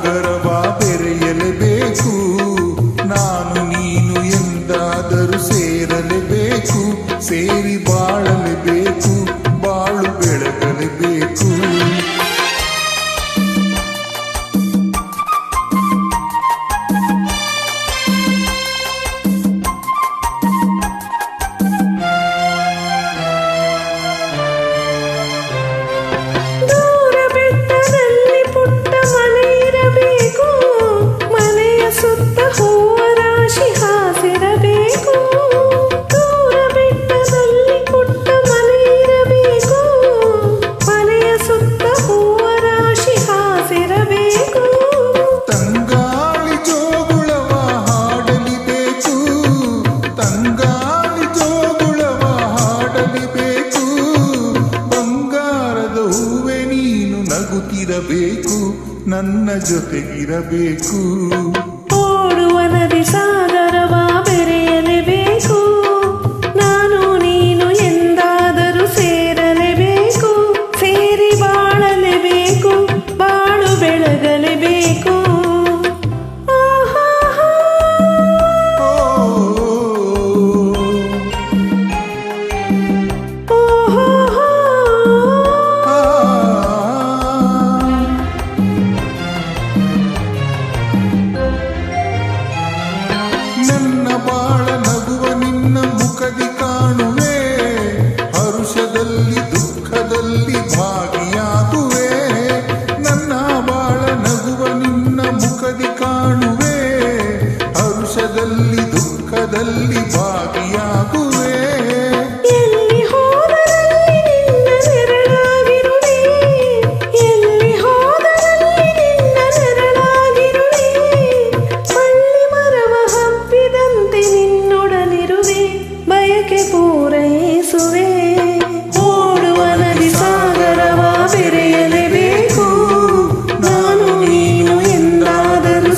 ಸಾಗರವ ಬೆರೆಯಲೇಬೇಕು ನಾನು ನೀನು ಎಂದಾದರೂ ಸೇರಲೇಬೇಕು ಸೇರಿ ಬಾ ನನ್ನ ಜೊತೆಗಿರಬೇಕು. ಓಡುವ ನದಿ ಸಾಗರವ ಹೋದರಲ್ಲಿ ಭಾಗಿಯಾಗುವೆ. ಎಲ್ಲಿ ಹೋದರಲ್ಲಿ ನಿನ್ನ ಶರಣಾಗಿರುವೆ ಎಲ್ಲಿ ಹೋದರಲ್ಲಿ ನಿನ್ನ ಶರಣಾಗಿರುವೆ ಬಳ್ಳಿ ಮರವ ಹಬ್ಬಿದಂತೆ ನಿನ್ನೊಡನಿರುವೆ ಬಯಕೆ ಪೂರೈಸುವೆ. ನಾನು ನೀನು ಎಂದಾದರೂ